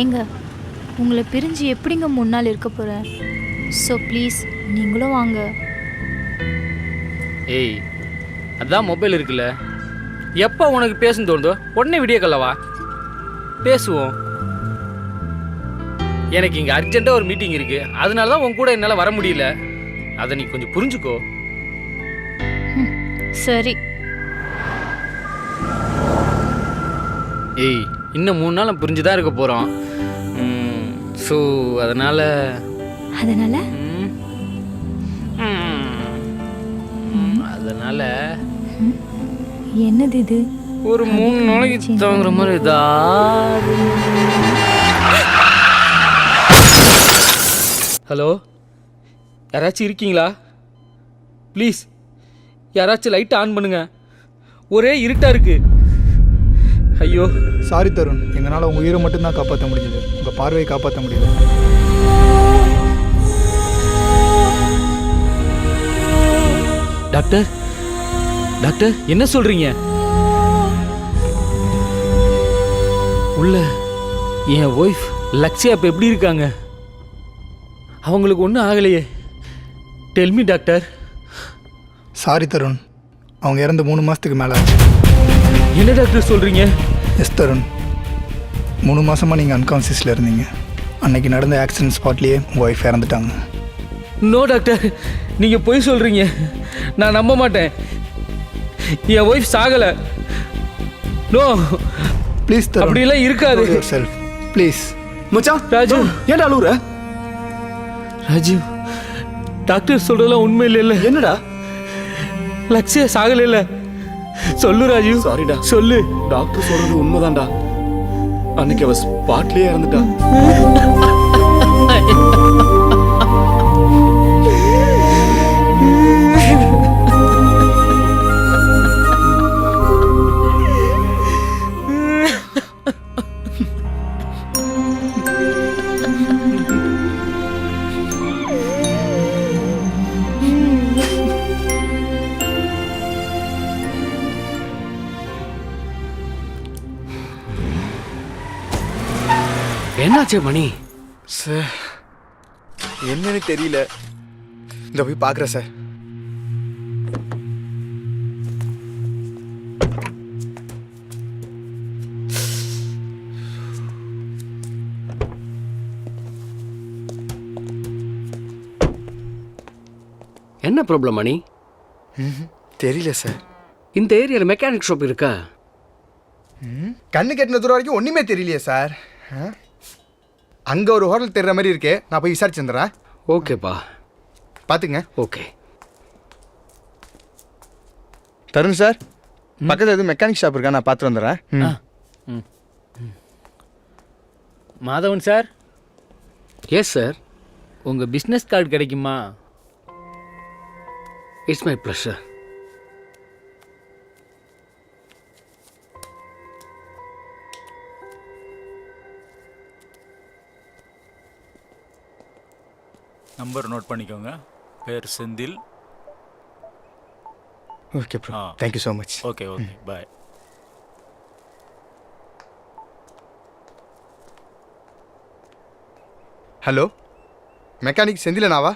ஏங்க உங்களை பிரிஞ்சு எப்படிங்க முன்னால் இருக்க போகிறேன் ஸோ ப்ளீஸ் நீங்களும் வாங்க. ஏய் அதான் மொபைல் இருக்குல்ல. எப்போ உனக்கு பேசணும் தோணுதோ உடனே வீடியோ கால்ல வா. பேசுவோம். எனக்கு இங்கே அர்ஜென்ட்டாக ஒரு மீட்டிங் இருக்கு. அதனால தான் உன் கூட என்னால் வர முடியல. அதை நீ கொஞ்சம் புரிஞ்சுக்கோ. சரி. ஏய் இன்னும் மூணு நாள் புரிஞ்சு தான் இருக்க போகிறோம் ஸோ அதனால் அதனால? அதனால் என்னது இது? ஒரு மூணு நாளைக்கு தங்குற மாதிரி ஏதாவது ஹலோ யாராச்சும் இருக்கீங்களா? ப்ளீஸ் யாராச்சும் லைட்டை ஆன் பண்ணுங்க. ஒரே இருட்டா இருக்கு. ஐயோ. சாரி தருண் எங்களால் உங்கள் உயிரை மட்டும்தான் காப்பாற்ற முடிஞ்சது. உங்கள் பார்வையை காப்பாற்ற முடியல. டாக்டர் டாக்டர் என்ன சொல்றீங்க? உள்ள என் ஒய்ஃப் லக்ஷயா இப்போ எப்படி இருக்காங்க? அவங்களுக்கு ஒன்றும் ஆகலையே. Tell me doctor. சாரி தருண் அவங்க இறந்து மூணு மாதத்துக்கு மேலே என்ன டாக்டர் சொல்றீங்க? எஸ் தருண் மூணு மாதமாக நீங்கள் அன்கான்சியஸில் இருந்தீங்க. அன்னைக்கு நடந்த ஆக்சிடென்ட் ஸ்பாட்லேயே உங்கள் ஒய்ஃப் இறந்துட்டாங்க. நோ டாக்டர் நீங்க பொய் சொல்றீங்க. நான் நம்ப மாட்டேன். என் ஒய்ஃப் சாகல. நோ ப்ளீஸ் அப்படிலாம் இருக்காது. செல்ஃப் ப்ளீஸ் மச்சான் ராஜு. ஏன்டா அழுவுற? ராஜீவ் டாக்டர் சொல்றதெல்லாம் உண்மை இல்ல. என்னடா? லக்ஷ்யா சாகல இல்ல. சொல்லு ராஜீவ். சாரிடா சொல்லு. டாக்டர் சொல்றது உண்மைதான்டா. அன்னைக்கு அவ ஸ்பாட்லயே இறந்துட்டா. என்னாச்சு மணி? சார் என்னன்னு தெரியல. இந்த போய் பார்க்குறேன் சார் என்ன ப்ராப்ளம் மணி? தெரியல சார் இந்த ஏரியாவில் மெக்கானிக் ஷாப் இருக்கா? கண்ணு கெட்டின தூரம் வரைக்கும் ஒன்றுமே தெரியலையே சார். அங்கே ஒரு ஹோட்டல் தெரிற மாதிரி இருக்கே. நான் போய் விசாரிச்சு வந்துடுறேன். ஓகேப்பா. பார்த்துங்க ஓகே. தருண் சார் பக்கத்தில் எதுவும் மெக்கானிக் ஷாப் இருக்கா? நான் பார்த்து வந்துடுறேன். மாதவன் சார்? எஸ் சார் உங்க பிஸ்னஸ் கார்டு கிடைக்குமா? It's my pleasure number note பண்ணிக்கோங்க. பேர் Senthil. Okay bro. Thank you so much okay okay. Bye. Hello? Mechanic செந்திலனாவா?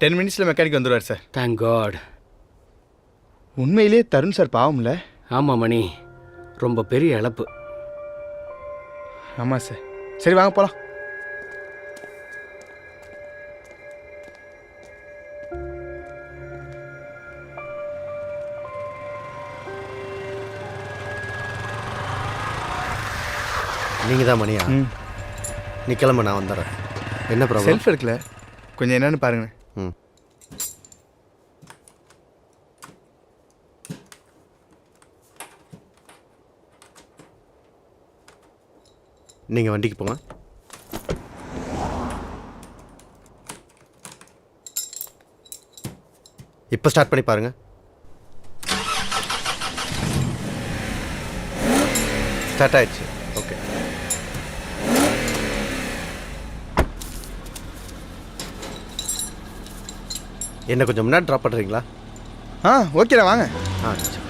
Ten மினிட்ஸில் மெக்கானிக் வந்துடுவார் சார் தேங்க் காட் உண்மையிலே தருண் சார் பாவம்ல? ஆமாம் மணி. ரொம்ப பெரிய இழப்பு. ஆமாம் சார் சரி வாங்க போகலாம் நீங்கள் தான் மணியா நீ கிளம்ப நான் வந்துடுறேன் என்ன ப்ராப்ளம்? செல்ஃப் எடுக்கல கொஞ்சம் என்னன்னு பாருங்க ம். நீங்கள் வண்டிக்கு போங்க. இப்போ ஸ்டார்ட் பண்ணி பாருங்க. ஸ்டார்ட் ஆயிடுச்சு. ஓகே என்ன கொஞ்சம் முன்னாடி ட்ராப் பண்ணுறீங்களா ஆ ஓகேடா வாங்க. ஆ சரி.